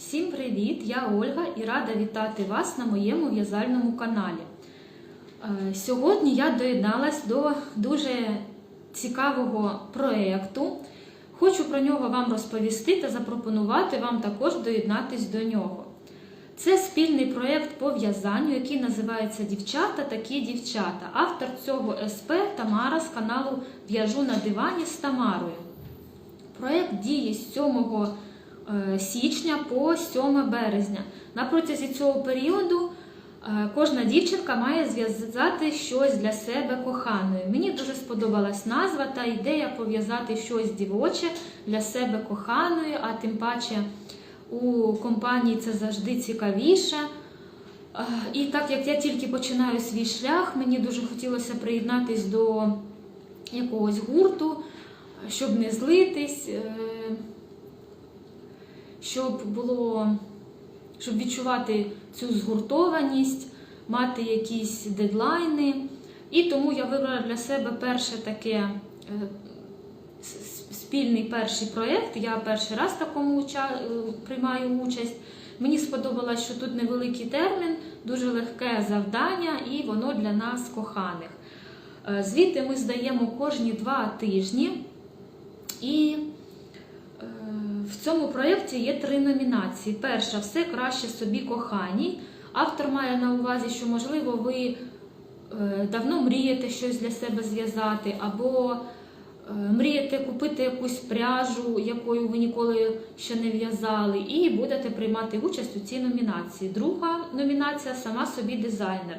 Всім привіт! Я Ольга і рада вітати вас на моєму в'язальному каналі. Е, Сьогодні я доєдналась до дуже цікавого проєкту. Хочу про нього вам розповісти та запропонувати вам також доєднатись до нього. Це спільний проєкт по в'язанню, який називається Дівчата такі дівчата. Автор цього СП Тамара з каналу В'яжу на дивані з Тамарою. Проєкт діє з 7 е, січня по 7 березня. На протязі цього періоду е, кожна дівчинка має зв'язати щось для себе коханою. Мені дуже сподобалась назва та ідея пов'язати щось дівоче для себе коханою, а тим паче у компанії це завжди цікавіше. Е, І так як я тільки починаю свій шлях, мені дуже хотілося приєднатись до якогось гурту, щоб не злитись, е, щоб було, щоб відчувати цю згуртованість, мати якісь дедлайни. І тому я вибрала для себе перше таке е, спільний перший проєкт. Я перший раз такому е, приймаю участь. Мені сподобалось, що тут невеликий термін, дуже легке завдання, і воно для нас коханих. Е, Звіти ми здаємо кожні два тижні. І в цьому проєкті є три номінації. Перша все краще собі коханій. Автор має на увазі, що, можливо, ви е, давно мрієте щось для себе зв'язати, або е, мрієте купити якусь пряжу, якою ви ніколи ще не в'язали, і будете приймати участь у цій номінації. Друга номінація сама собі дизайнер.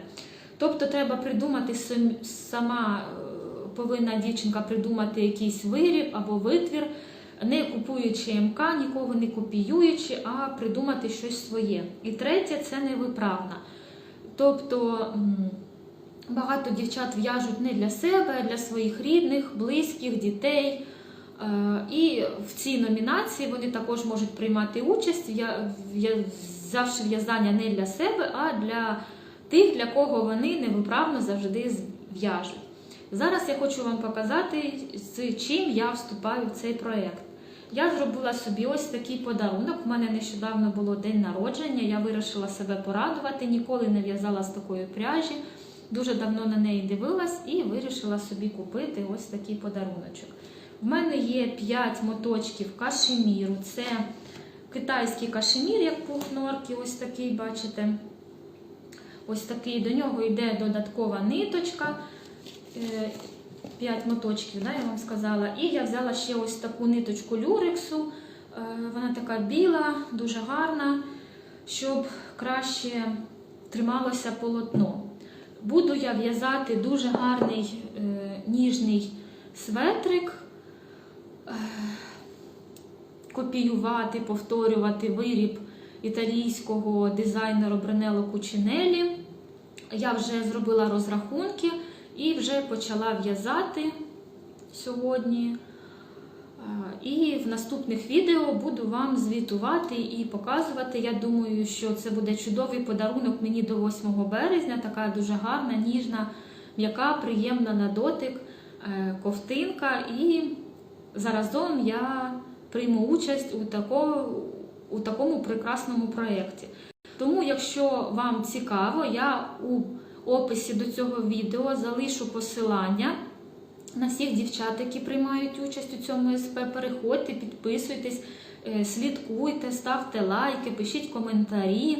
Тобто треба придумати сама е, повинна дівчинка придумати якийсь виріб або витвір, не купуючи МК, нікого не копіюючи, а придумати щось своє. І третє це невиправна. Тобто багато дівчат в'яжуть не для себе, а для своїх рідних, близьких, дітей. Е, І в цій номінації вони також можуть приймати участь, взявши в'язання не для себе, а для тих, для кого вони невиправно завжди в'яжуть. Зараз я хочу вам показати, з чим я вступаю в цей проєкт. Я зробила собі ось такий подарунок. У мене нещодавно було день народження. Я вирішила себе порадувати, ніколи не в'язала з такої пряжі. Дуже давно на неї дивилась і вирішила собі купити ось такий подаруночок. В мене є 5 моточків кашеміру. Це китайський кашемір, як пух норки, ось такий, бачите. Ось такий, до нього йде додаткова ниточка. 5 моточків, да, я вам сказала. І я взяла ще ось таку ниточку люрексу. Е, Вона така біла, дуже гарна, щоб краще трималося полотно. Буду я в'язати дуже гарний е, ніжний светрик, е, копіювати, повторювати виріб італійського дизайнера Брунелло Кучинелі. Я вже зробила розрахунки і вже почала в'язати сьогодні. Е, І в наступних відео буду вам звітувати і показувати. Я думаю, що це буде чудовий подарунок мені до 8 березня. Така дуже гарна, ніжна, м'яка, приємна на дотик е, ковтинка. І заразом я прийму участь у такому, у такому прекрасному проєкті. Тому, якщо вам цікаво, я у описі до цього відео залишу посилання на всіх дівчат, які приймають участь у цьому СП. Переходьте, підписуйтесь, е, слідкуйте, ставте лайки, пишіть коментарі.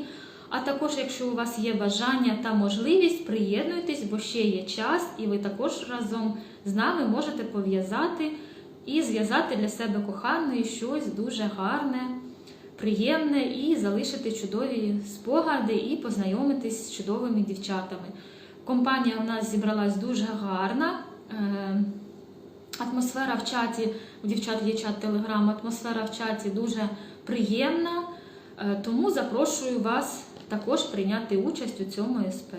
А також, якщо у вас є бажання та можливість, приєднуйтесь, бо ще є час, і ви також разом з нами можете пов'язати і зв'язати для себе коханої щось дуже гарне, приємне і залишити чудові спогади і познайомитись з чудовими дівчатами. Компанія у нас зібралась дуже гарна. Е, Атмосфера в чаті, у дівчат є чат Телеграм, атмосфера в чаті дуже приємна, Е, тому запрошую вас також прийняти участь у цьому СП.